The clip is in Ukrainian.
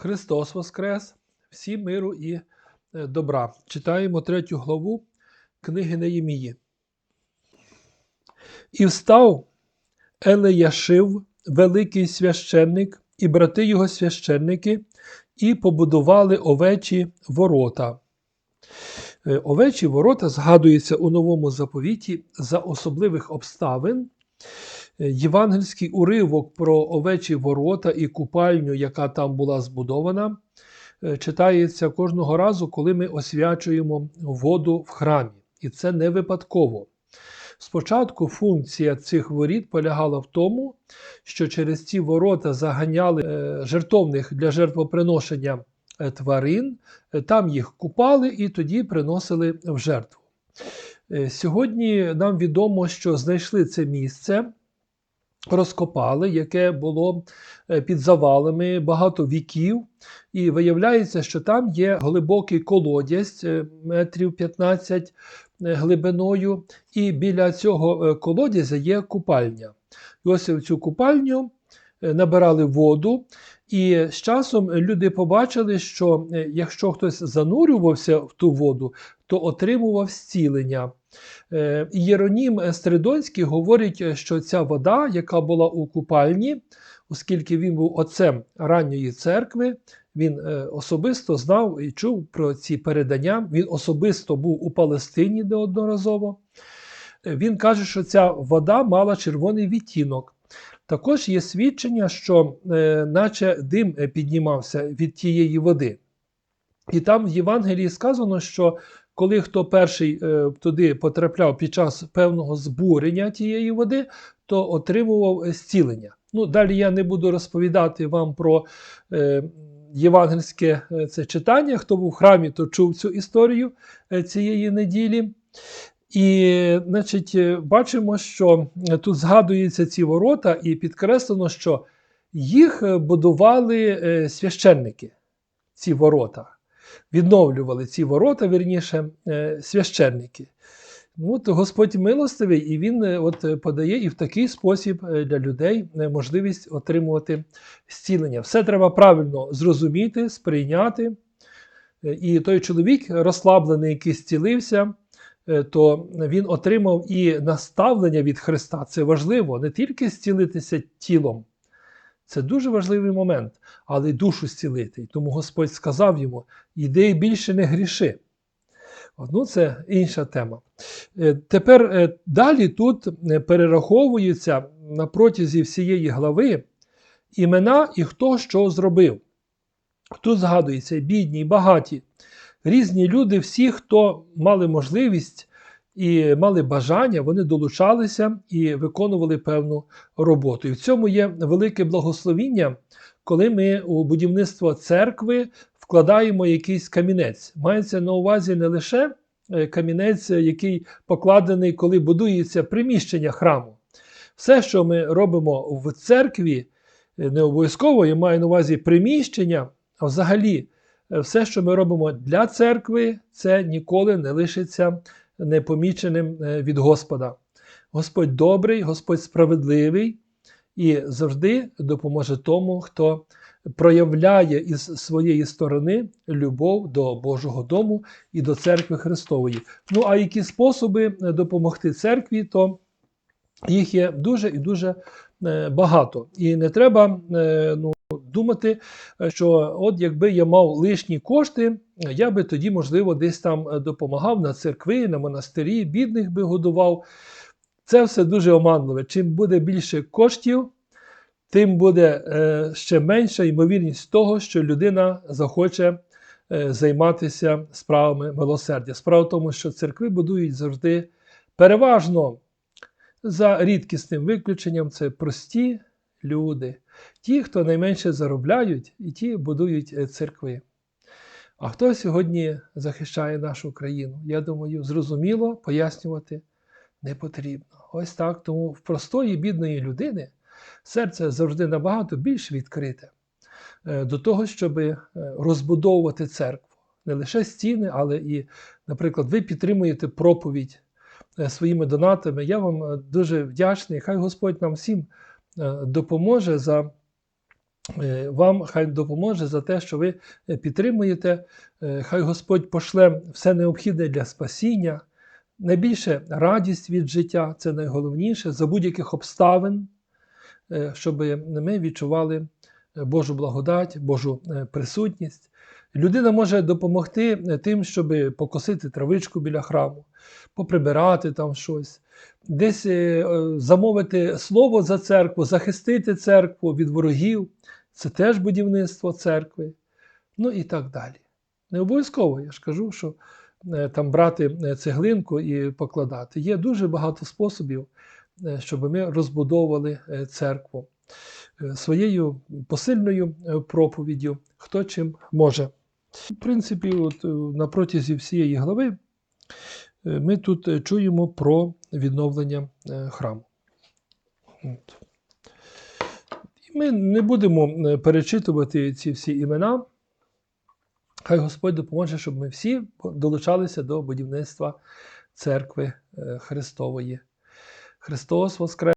Христос Воскрес, всім миру і е, добра. Читаємо третю главу книги Неємії. І встав Елеяшив, великий священник, і брати його священники, і побудували овечі ворота. Е, Овечі ворота згадуються у новому заповіті за особливих обставин. Е, Євангельський уривок про овечі ворота і купальню, яка там була збудована, е, читається кожного разу, коли ми освячуємо воду в храмі. І це не випадково. Спочатку функція цих воріт полягала в тому, що через ці ворота заганяли е, жертовних для жертвоприношення тварин, там їх купали і тоді приносили в жертву. Сьогодні нам відомо, що знайшли це місце, розкопали, яке було е, під завалами багато віків, і виявляється, що там є глибокий колодязь е, метрів 15 е, глибиною, і біля цього колодязя є купальня. І ось в цю купальню набирали воду, і з часом люди побачили, що якщо хтось занурювався в ту воду, то отримував зцілення. Е, Єронім Стридонський говорить, що ця вода, яка була у купальні, оскільки він був отцем ранньої церкви, він е, особисто знав і чув про ці передання. Він особисто був у Палестині неодноразово. Е, Він каже, що ця вода мала червоний відтінок. Також є свідчення, що наче дим піднімався від тієї води. І там в Євангелії сказано, що коли хто перший е, туди потрапляв під час певного збурення тієї води, то отримував е, зцілення. Ну, далі я не буду розповідати вам про е, євангельське е, це читання. Хто був в храмі, то чув цю історію е, цієї неділі. І, значить, бачимо, що тут згадуються ці ворота, і підкреслено, що їх будували священники, ці ворота. Відновлювали ці ворота, вірніше, е, священники. От Господь милостивий, і Він е, от, е, подає і в такий спосіб для людей можливість отримувати зцілення. Все треба правильно зрозуміти, сприйняти. І той чоловік, розслаблений, який зцілився, то він отримав і наставлення від Христа. Це важливо не тільки зцілитися тілом, це дуже важливий момент, але й душу зцілити. І Тому Господь сказав йому: іди більше не гріши. Ну, це інша тема. Е, Тепер е, далі тут е, перераховуються на протязі всієї глави імена і хто що зробив. Тут згадується бідні, багаті, різні люди, всі, хто мали можливість і мали бажання, вони долучалися і виконували певну роботу. І в цьому є велике благословіння, коли ми у будівництво церкви вкладаємо якийсь камінець. Мається на увазі не лише е, камінець, е, який покладений, коли будується приміщення храму. Все, що ми робимо в церкві, е, не обов'язково я маю на увазі приміщення, а взагалі, все, що ми робимо для церкви, це ніколи не лишиться непоміченим е, від Господа. Господь добрий, Господь справедливий і завжди допоможе тому, хто проявляє із своєї сторони любов до Божого дому і до церкви Христової. Ну а які способи е, допомогти церкві, то їх є дуже і дуже е, багато. І не треба ну, думати, е, що от якби я мав лишні кошти, я би тоді, можливо, десь там е, допомагав на церкви, на монастирі, бідних би годував. Це все дуже оманливе. Чим буде більше коштів, тим буде е, ще менша ймовірність того, що людина захоче займатися справами милосердя. Справа в тому, що церкви будують завжди переважно за рідкісним виключенням це прості люди, ті, хто найменше заробляють, і ті будують е, церкви. А хто сьогодні захищає нашу країну? Я думаю, зрозуміло пояснювати не потрібно. Ось так. Тому в простої бідної людини серце завжди набагато більш відкрите е, до того, щоб е, розбудовувати церкву. Не лише стіни, але і, наприклад, ви підтримуєте проповідь своїми донатами. Я вам дуже вдячний. Хай Господь нам всім допоможе за Е, Вам хай допоможе за те, що ви е, підтримуєте. Е, Хай Господь пошле все необхідне для спасіння. Найбільше радість від життя це найголовніше за будь-яких обставин, е, щоб ми відчували е, Божу благодать, Божу е, присутність. Людина може допомогти е, тим, щоб покосити травичку біля храму, поприбирати там щось, десь е, замовити слово за церкву, захистити церкву від ворогів. Це теж будівництво церкви. Ну і так далі. Не обов'язково, я ж кажу, що там брати цеглинку і покладати. Є дуже багато способів, щоб ми розбудовували церкву своєю посильною е, проповіддю, хто чим може. В принципі, от, е, на протязі всієї глави е, ми тут е, чуємо про відновлення е, храму. От. І ми не будемо е, перечитувати ці всі імена. Хай Господь допоможе, щоб ми всі долучалися до будівництва церкви е, Христової. Христос Воскрес!